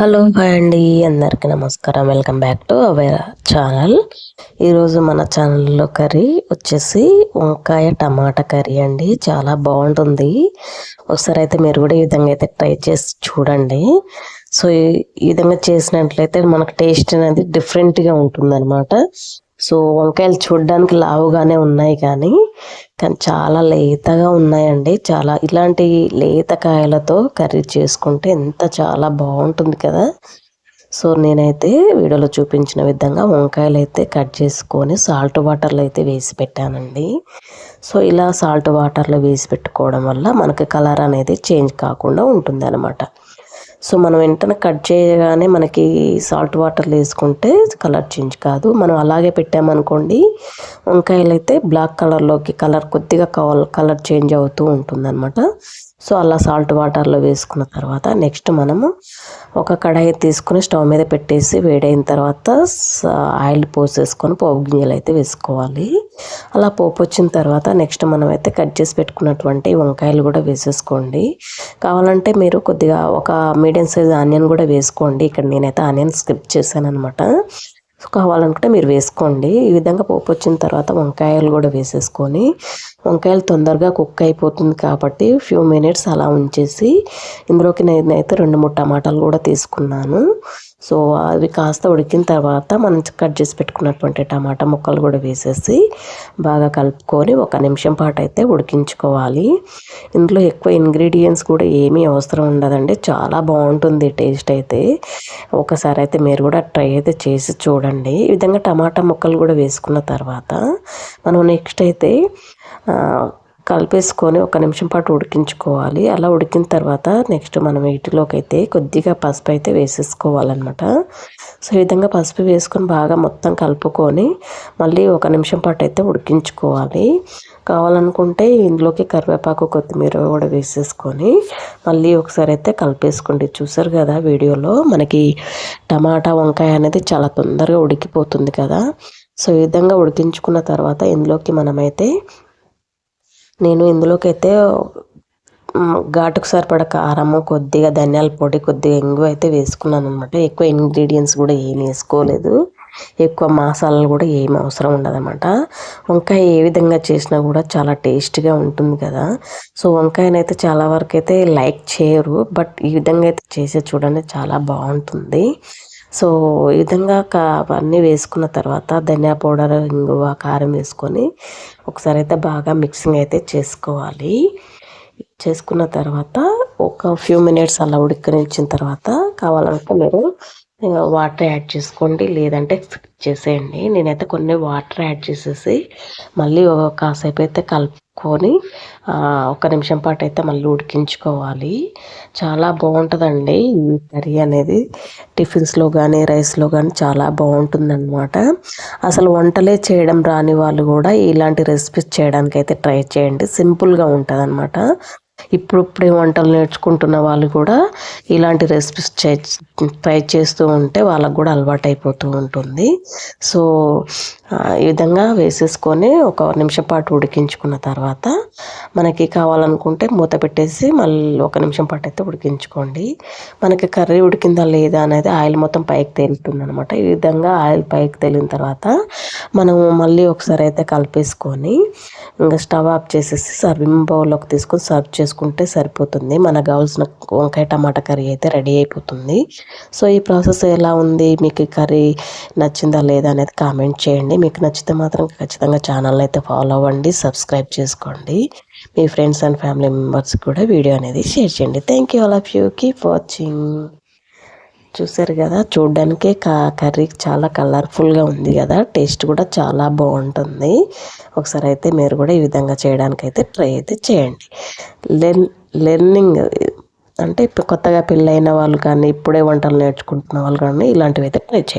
Hello hi అండి అందరికీ నమస్కారం. Welcome back to aware channel ఈరోజు మన ఛానల్లో కర్రీ వచ్చేసి వంకాయ టమాటా కర్రీ అండి. చాలా బాగుంటుంది. ఒకసారి అయితే మీరు కూడా ఈ విధంగా అయితే ట్రై చేసి చూడండి. సో ఈ విధంగా చేసినట్లయితే మనకు టేస్ట్ అనేది డిఫరెంట్గా ఉంటుంది అనమాట సో వంకాయలు చూడడానికి లావుగానే ఉన్నాయి కానీ కానీ చాలా లేతగా ఉన్నాయండి. చాలా ఇలాంటి లేత కాయలతో కర్రీ చేసుకుంటే ఎంత చాలా బాగుంటుంది కదా. సో నేనైతే వీడియోలో చూపించిన విధంగా వంకాయలు అయితే కట్ చేసుకొని సాల్ట్ వాటర్లో అయితే వేసి పెట్టానండి. సో ఇలా సాల్ట్ వాటర్లో వేసి పెట్టుకోవడం వల్ల మనకి కలర్ అనేది చేంజ్ కాకుండా ఉంటుంది అనమాట సో మనం వెంటనే కట్ చేయగానే మనకి సాల్ట్ వాటర్లో వేసుకుంటే కలర్ చేంజ్ కాదు. మనం అలాగే పెట్టామనుకోండి వంకాయలు అయితే బ్లాక్ కలర్లోకి కలర్ కొద్దిగా కలర్ చేంజ్ అవుతూ ఉంటుందన్నమాట. సో అలా సాల్ట్ వాటర్లో వేసుకున్న తర్వాత నెక్స్ట్ మనము ఒక కడాయి తీసుకుని స్టవ్ మీద పెట్టేసి వేడైన తర్వాత ఆయిల్ పోసేసుకొని పోపు గింజలు అయితే వేసుకోవాలి. అలా పోపు వచ్చిన తర్వాత నెక్స్ట్ మనం అయితే కట్ చేసి పెట్టుకున్నటువంటి వంకాయలు కూడా వేసేసుకోండి. కావాలంటే మీరు కొద్దిగా ఒక మీడియం సైజ్ ఆనియన్ కూడా వేసుకోండి. ఇక్కడ నేనైతే ఆనియన్ స్కిప్ చేశాను అనమాట కావాలనుకుంటే మీరు వేసుకోండి. ఈ విధంగా పోపు వచ్చిన తర్వాత వంకాయలు కూడా వేసేసుకొని వంకాయలు తొందరగా కుక్ అయిపోతుంది కాబట్టి ఫ్యూ మినిట్స్ అలా ఉంచేసి ఇందులోకి నేనైతే రెండు మూడు టమాటాలు కూడా తీసుకున్నాను. సో అవి కాస్త ఉడికిన తర్వాత మనం కట్ చేసి పెట్టుకున్నటువంటి టమాటా ముక్కలు కూడా వేసేసి బాగా కలుపుకొని ఒక నిమిషం పాటు అయితే ఉడికించుకోవాలి. ఇందులో ఎక్కువ ఇంగ్రీడియంట్స్ కూడా ఏమీ అవసరం ఉండదండి. చాలా బాగుంటుంది టేస్ట్ అయితే. ఒకసారి అయితే మీరు కూడా ట్రై అయితే చేసి చూడండి. ఈ విధంగా టమాటా ముక్కలు కూడా వేసుకున్న తర్వాత మనం నెక్స్ట్ అయితే కలిపేసుకొని ఒక నిమిషం పాటు ఉడికించుకోవాలి. అలా ఉడికిన తర్వాత నెక్స్ట్ మనం వీటిలోకి అయితే కొద్దిగా పసుపు అయితే వేసేసుకోవాలన్నమాట. సో ఈ విధంగా పసుపు వేసుకొని బాగా మొత్తం కలుపుకొని మళ్ళీ ఒక నిమిషం పాటు అయితే ఉడికించుకోవాలి. కావాలనుకుంటే ఇందులోకి కరివేపాకు కొత్తిమీర కూడా వేసేసుకొని మళ్ళీ ఒకసారి అయితే కలిపేసుకోండి. చూసారు కదా వీడియోలో మనకి టమాటా వంకాయ అనేది చాలా తొందరగా ఉడికిపోతుంది కదా. సో ఈ విధంగా ఉడికించుకున్న తర్వాత ఇందులోకి మనమైతే నేను ఇందులోకి అయితే ఘాటుకు సరిపడ కారము కొద్దిగా ధనియాల పొడి కొద్దిగా ఇంగు అయితే వేసుకున్నాను అనమాట ఎక్కువ ఇంగ్రీడియంట్స్ కూడా ఏమి వేసుకోలేదు. ఎక్కువ మసాలాలు కూడా ఏమి అవసరం ఉండదన్నమాట. వంకాయ ఏ విధంగా చేసినా కూడా చాలా టేస్ట్గా ఉంటుంది కదా. సో వంకాయనైతే చాలా వరకు అయితే లైక్ చేయరు. బట్ ఈ విధంగా అయితే చేసే చూడండి చాలా బాగుంటుంది. సో ఈ విధంగా అవన్నీ వేసుకున్న తర్వాత ధనియా పౌడర్ ఇంగువ కారం వేసుకొని ఒకసారి అయితే బాగా మిక్సింగ్ అయితే చేసుకోవాలి. చేసుకున్న తర్వాత ఒక ఫ్యూ మినిట్స్ అలా ఉడికనిచ్చిన తర్వాత కావాలంటే మీరు వాటర్ యాడ్ చేసుకోండి. లేదంటే ఫిక్స్ చేసేయండి. నేనైతే కొన్ని వాటర్ యాడ్ చేసేసి మళ్ళీ కాసేపు అయితే కలుపుకొని ఒక నిమిషం పాటు అయితే మళ్ళీ ఉడికించుకోవాలి. చాలా బాగుంటుందండి ఈ కర్రీ అనేది. టిఫిన్స్లో కానీ రైస్లో కానీ చాలా బాగుంటుందన్నమాట. అసలు వంటలే చేయడం రాని వాళ్ళు కూడా ఇలాంటి రెసిపీస్ చేయడానికి అయితే ట్రై చేయండి. సింపుల్గా ఉంటుంది అనమాట ఇప్పుడిప్పుడే వంటలు నేర్చుకుంటున్న వాళ్ళు కూడా ఇలాంటి రెసిపీస్ ట్రై చేస్తూ ఉంటే వాళ్ళకు కూడా అలవాటు అయిపోతూ ఉంటుంది. సో ఈ విధంగా వేసేసుకొని ఒక నిమిషం పాటు ఉడికించుకున్న తర్వాత మనకి కావాలనుకుంటే మూత పెట్టేసి మళ్ళీ ఒక నిమిషం పాటు అయితే ఉడికించుకోండి. మనకి కర్రీ ఉడికిందా లేదా అనేది ఆయిల్ మొత్తం పైకి తేలుతుంది అనమాట ఈ విధంగా ఆయిల్ పైకి తేలిన తర్వాత మనం మళ్ళీ ఒకసారి అయితే కలిపేసుకొని ఇంకా స్టవ్ ఆఫ్ చేసేసి సర్వింగ్ బౌల్లోకి తీసుకొని సర్వ్ చేసుకుంటే సరిపోతుంది. మనకు కావాల్సిన వంకాయ టమాటా కర్రీ అయితే రెడీ అయిపోతుంది. సో ఈ ప్రాసెస్ ఎలా ఉంది? మీకు కర్రీ నచ్చిందా లేదా అనేది కామెంట్ చేయండి. మీకు నచ్చితే మాత్రం ఖచ్చితంగా ఛానల్ అయితే ఫాలో అవ్వండి సబ్స్క్రైబ్ చేసుకోండి. మీ ఫ్రెండ్స్ అండ్ ఫ్యామిలీ మెంబర్స్ కూడా వీడియో అనేది షేర్ చేయండి. Thank you all of you keep watching చూసారు కదా చూడడానికే కా కర్రీ చాలా కలర్ఫుల్గా ఉంది కదా టేస్ట్ కూడా చాలా బాగుంటుంది. ఒకసారి అయితే మీరు కూడా ఈ విధంగా చేయడానికి అయితే ట్రై అయితే చేయండి. లెర్న్ లెర్నింగ్ అంటే కొత్తగా పెళ్ళైన వాళ్ళు కానీ ఇప్పుడే వంటలు నేర్చుకుంటున్న వాళ్ళు కానీ ఇలాంటివి అయితే ట్రై చేయండి.